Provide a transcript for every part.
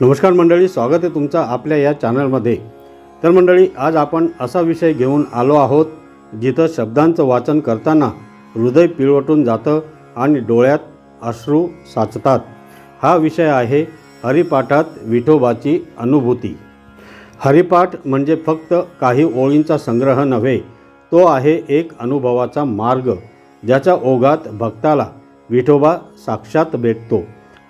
नमस्कार मंडळी स्वागत आहे तुमचं आपल्या या चॅनलमध्ये. तर मंडळी आज आपण असा विषय घेऊन आलो आहोत जिथं शब्दांचं वाचन करताना हृदय पिळवटून जातं आणि डोळ्यात अश्रू साचतात. हा विषय आहे हरिपाठात विठोबाची अनुभूती. हरिपाठ म्हणजे फक्त काही ओळींचा संग्रह नव्हे तो आहे एक अनुभवाचा मार्ग ज्याच्या ओघात भक्ताला विठोबा साक्षात भेटतो.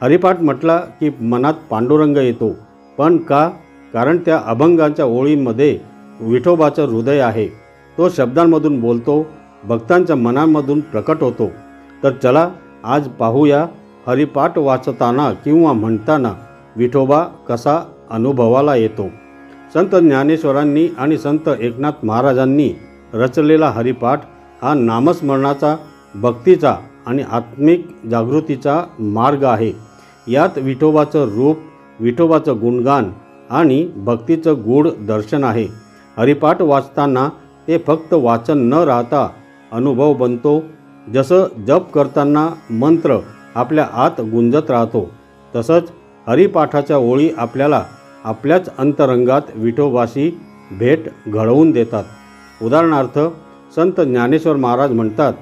हरिपाठ म्हटला की मनात पांडुरंग येतो. पण का? कारण त्या अभंगांच्या ओळींमध्ये विठोबाचं हृदय आहे. तो शब्दांमधून बोलतो भक्तांच्या मनांमधून प्रकट होतो. तर चला आज पाहूया हरिपाठ वाचताना किंवा म्हणताना विठोबा कसा अनुभवाला येतो. संत ज्ञानेश्वरांनी आणि संत एकनाथ महाराजांनी रचलेला हरिपाठ हा नामस्मरणाचा भक्तीचा आणि आत्मिक जागृतीचा मार्ग आहे. यात विठोबाचं रूप विठोबाचं गुणगान आणि भक्तीचं गूढ दर्शन आहे. हरिपाठ वाचताना ते फक्त वाचन न राहता अनुभव बनतो. जसं जप करताना मंत्र आपल्या आत गुंजत राहतो तसंच हरिपाठाच्या ओळी आपल्याला आपल्याच अंतरंगात विठोबाशी भेट घडवून देतात. उदाहरणार्थ संत ज्ञानेश्वर महाराज म्हणतात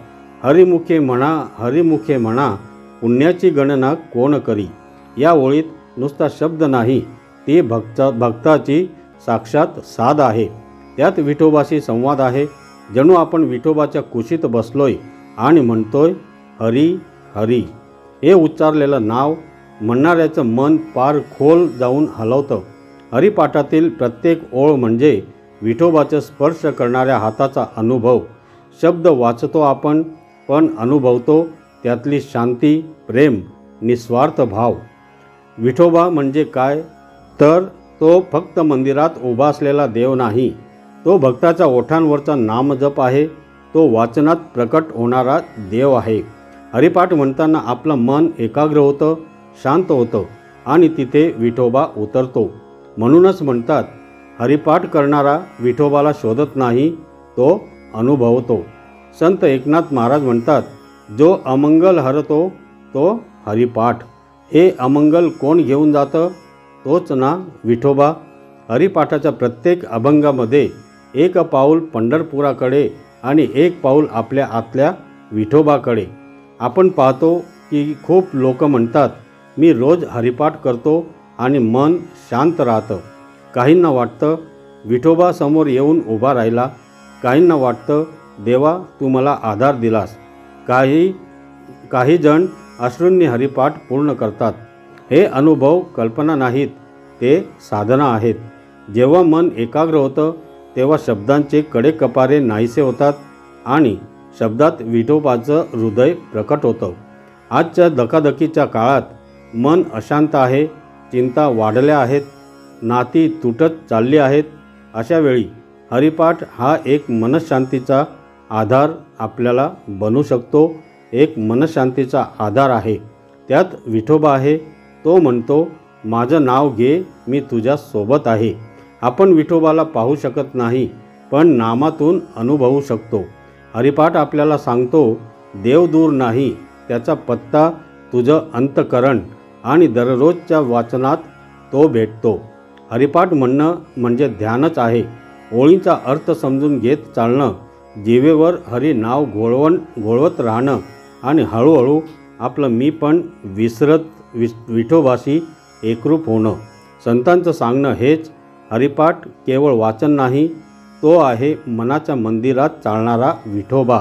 हरिमुखे म्हणा हरिमुखे म्हणा पुण्याची गणना कोण करी? या ओळीत नुसता शब्द नाही ती भक्ता भक्ताची साक्षात साध आहे. त्यात विठोबाशी संवाद आहे. जणू आपण विठोबाच्या कुशीत बसलोय आणि म्हणतोय हरी हरी. हे उच्चारलेलं नाव म्हणणाऱ्याचं मन पार खोल जाऊन हलवतं. हरिपाठातील प्रत्येक ओळ म्हणजे विठोबाचं स्पर्श करणाऱ्या हाताचा अनुभव. शब्द वाचतो आपण पण अनुभवतो त्यातली शांती प्रेम निस्वार्थ भाव. विठोबा म्हणजे काय? तर तो फक्त मंदिरात उभा असलेला देव नाही. तो भक्ताच्या ओठांवरचा नामजप आहे. तो वाचनात प्रकट होणारा देव आहे. हरिपाठ म्हणताना आपलं मन एकाग्र होतं शांत होतं आणि तिथे विठोबा उतरतो. म्हणूनच म्हणतात हरिपाठ करणारा विठोबाला शोधत नाही तो अनुभवतो. संत एकनाथ महाराज म्हणतात जो अमंगल हरतो तो हरिपाठ. हे अमंगल कोण घेऊन जातं? तोच ना विठोबा. हरिपाठाच्या प्रत्येक अभंगामध्ये एक पाऊल पंढरपुराकडे आणि एक पाऊल आपल्या आतल्या विठोबाकडे. आपण पाहतो की खूप लोक म्हणतात मी रोज हरिपाठ करतो आणि मन शांत राहतं. काहींना वाटतं विठोबासमोर येऊन उभा राहिला. काहींना वाटतं देवा तू मला आधार दिलास. काही काही जण अश्रूंनी हरिपाठ पूर्ण करतात. हे अनुभव कल्पना नाहीत ते साधना आहेत. जेव्हा मन एकाग्र होतं तेव्हा शब्दांचे कडे कपारे नाहीसे होतात आणि शब्दात विठोबाचं हृदय प्रकट होतं. आजच्या धकाधकीच्या काळात मन अशांत आहे चिंता वाढल्या आहेत नाती तुटत चालली आहेत. अशावेळी हरिपाठ हा एक मनशांतीचा आधार आपल्याला बनू शकतो. एक मनशांतीचा आधार आहे. त्यात विठोबा आहे. तो म्हणतो माझं नाव घे मी तुझ्या सोबत आहे. आपण विठोबाला पाहू शकत नाही पण नामातून अनुभवू शकतो. हरिपाठ आपल्याला सांगतो देव दूर नाही त्याचा पत्ता तुझं अंतकरण आणि दररोजच्या वाचनात तो भेटतो. हरिपाठ म्हणणं म्हणजे ध्यानच आहे. ओळींचा अर्थ समजून घेत चालणं जीवेवर हरी नाव घोळवण घोळवत राहणं आणि हळूहळू आपलं मी पण विसरत विस विठोबाशी एकरूप होणं. संतांचं सांगणं हेच हरिपाठ केवळ वाचन नाही तो आहे मनाच्या मंदिरात चालणारा विठोबा.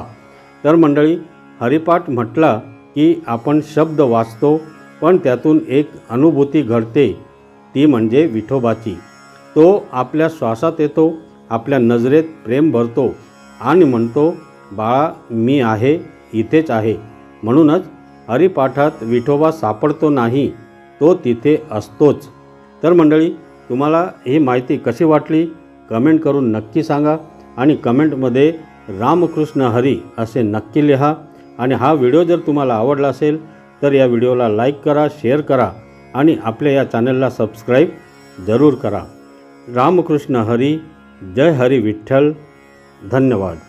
तर मंडळी हरिपाठ म्हटला की आपण शब्द वाचतो पण त्यातून एक अनुभूती घडते ती म्हणजे विठोबाची. तो आपल्या श्वासात येतो आपल्या नजरेत प्रेम भरतो आणि म्हणतो बाळा मी आहे इथेच आहे. म्हणूनच हरिपाठात विठोबा सापडतो नाही तो तिथे असतोच. तर मंडळी तुम्हाला ही माहिती कशी वाटली? कमेंट करून नक्की सांगा आणि कमेंटमध्ये रामकृष्ण हरी असे नक्की लिहा. आणि हा व्हिडिओ जर तुम्हाला आवडला असेल तर या व्हिडिओला लाईक करा शेअर करा आणि आपल्या या चॅनलला सबस्क्राईब जरूर करा. रामकृष्ण हरी जय हरी विठ्ठल. धन्यवाद.